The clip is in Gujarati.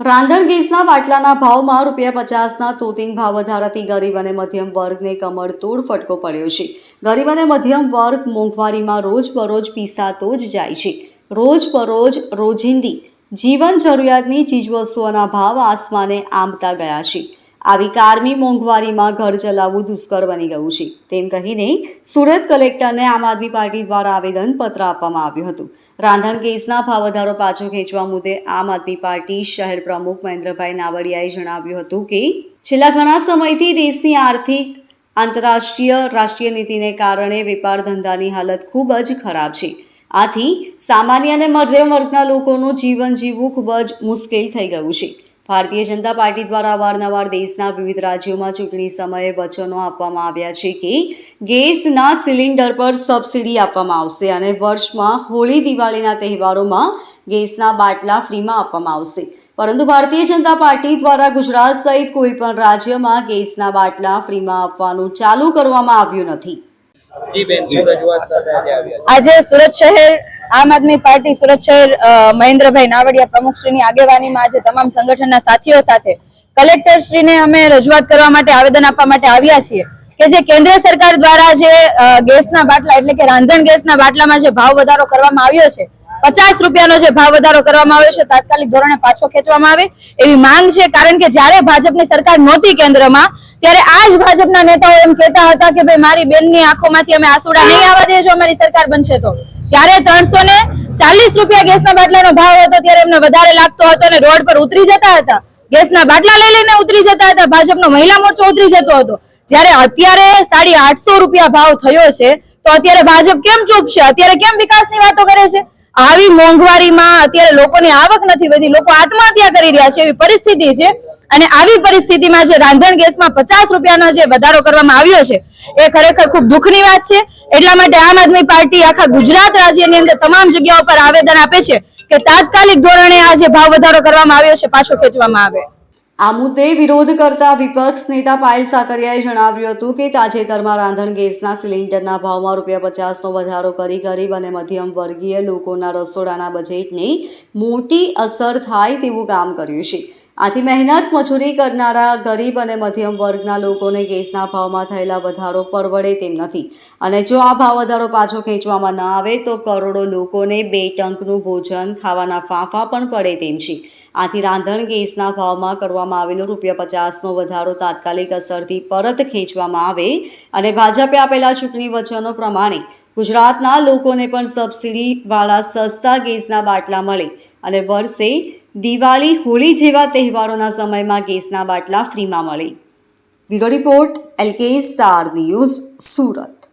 રાંધણ ગેસના બાટલાના ભાવમાં રૂપિયા પચાસના તોતિંગ ભાવ વધારાથી ગરીબ અને મધ્યમ વર્ગને કમરતોડ ફટકો પડ્યો છે. ગરીબ અને મધ્યમ વર્ગ મોંઘવારીમાં રોજબરોજ પીસાતો જ જાય છે. રોજબરોજ રોજિંદી જીવન જરૂરિયાતની ચીજવસ્તુઓના ભાવ આસમાને આંબતા ગયા છે. આવી કારમી મોંઘવારીમાં ઘર ચલાવવું દુષ્કર બની ગયું છે. તેમ કહીને સુરત કલેક્ટરને આમ આદમી પાર્ટી દ્વારા આવેદનપત્ર આપવામાં આવ્યું હતું. રાંધણ ગેસના ભાવ વધારો પાછો ખેંચવા મુદ્દે આમ આદમી પાર્ટી શહેર પ્રમુખ મહેન્દ્રભાઈ નાવડિયાએ જણાવ્યું હતું કે, છેલ્લા ઘણા સમયથી દેશની આર્થિક, આંતરરાષ્ટ્રીય, રાષ્ટ્રીય નીતિને કારણે વેપાર ધંધાની હાલત ખૂબ જ ખરાબ છે. આથી સામાન્ય અને મધ્યમ વર્ગના લોકોનું જીવન જીવવું ખૂબ જ મુશ્કેલ થઈ ગયું છે. ભારતીય જનતા પાર્ટી દ્વારા અવારનવાર દેશના વિવિધ રાજ્યોમાં ચૂંટણી સમયે વચનો આપવામાં આવ્યા છે કે ગેસના સિલિન્ડર પર સબસિડી આપવામાં આવશે અને વર્ષમાં હોળી દિવાળીના તહેવારોમાં ગેસના બાટલા ફ્રીમાં આપવામાં આવશે પરંતુ ભારતીય જનતા પાર્ટી દ્વારા ગુજરાત સહિત કોઈ પણ રાજ્યમાં ગેસના બાટલા ફ્રીમાં આપવાનું ચાલુ કરવામાં આવ્યું નથી જી બેન શું રજૂઆત સાથે આજે આવ્યા છો? આજે સુરત શહેર આમ આદમી પાર્ટી સુરત શહેર મહેન્દ્રભાઈ નાવડિયા પ્રમુખશ્રીની આગેવાનીમાં આજે તમામ સંગઠનના સાથીઓ સાથે કલેક્ટર શ્રીને અમે રજૂઆત કરવા માટે આવેદન આપવા માટે આવ્યા છીએ કે જે કેન્દ્ર સરકાર દ્વારા જે ગેસના બાટલા એટલે કે રાંધણ ગેસના બાટલામાં જે ભાવ વધારો કરવામાં આવ્યો છે પચાસ રૂપિયાનો જે ભાવ વધારો કરવામાં આવ્યો છે, તાત્કાલિક ધોરણે પાછો ખેંચવામાં આવે એવી માંગ છે. કારણ કે જ્યારે ભાજપની સરકાર નહોતી કેન્દ્રમાં, ત્યારે આ જ ભાજપના નેતાઓ એમ કહેતા હતા કે ભાઈ, મારી બેનની આંખોમાંથી અમે આસુડા નહીં આવવા દે જો અમારી સરકાર બનશે તો. ત્યારે ત્રણસો ને ચાલીસ રૂપિયા ગેસના બાટલાનો ભાવ હતો, ત્યારે એમને વધારે લાગતો હતો અને રોડ પર ઉતરી જતા હતા. ગેસના બાટલા લઈ લઈને ઉતરી જતા હતા. ભાજપનો મહિલા મોરચો ઉતરી જતો હતો. જ્યારે અત્યારે સાડી આઠસો રૂપિયા ભાવ થયો છે, તો અત્યારે ભાજપ કેમ ચૂપ છે? અત્યારે કેમ વિકાસની વાતો કરે છે? આવી મોંઘવારીમાં અત્યારે લોકોની આવક નથી વધી, લોકો આત્મહત્યા કરી રહ્યા છે એવી પરિસ્થિતિ છે. અને આવી પરિસ્થિતિમાં જે રાંધણ ગેસમાં પચાસ રૂપિયાનો જે વધારો કરવામાં આવ્યો છે, એ ખરેખર ખૂબ દુઃખની વાત છે. એટલા માટે આમ આદમી પાર્ટી આખા ગુજરાત રાજ્યની અંદર તમામ જગ્યાઓ પર આવેદન આપે છે કે તાત્કાલિક ધોરણે આ જે ભાવ વધારો કરવામાં આવ્યો છે, પાછો ખેંચવામાં આવે. આ મુદ્દે વિરોધ કરતા વિપક્ષ નેતા પાયલ સાકરિયાએ જણાવ્યું હતું કે તાજેતરમાં રાંધણ ગેસના સિલિન્ડરના ભાવમાં રૂપિયા પચાસનો વધારો કરી ગરીબ અને મધ્યમ વર્ગીય લોકોના રસોડાના બજેટને મોટી અસર થાય તેવું કામ કર્યું છે. આથી મહેનત મજૂરી કરનારા ગરીબ અને મધ્યમ વર્ગના લોકોને ગેસના ભાવમાં થયેલા વધારો પરવડે તેમ નથી. અને જો આ ભાવ વધારો પાછો ખેંચવામાં ન આવે, તો કરોડો લોકોને બે ટંકનું ભોજન ખાવાના ફાંફા પણ પડે તેમ છે. આથી રાંધણ ગેસના ભાવમાં કરવામાં આવેલો રૂપિયા પચાસનો વધારો તાત્કાલિક અસરથી પરત ખેંચવામાં આવે અને ભાજપે આપેલા ચૂંટણી વચનો પ્રમાણે ગુજરાતના લોકોને પણ સબસિડીવાળા સસ્તા ગેસના બાટલા મળે અને વર્ષે દિવાળી, હોળી જેવા તહેવારોના સમયમાં ગેસના બાટલા ફ્રીમાં મળે. Bureau report, LK star news, Surat.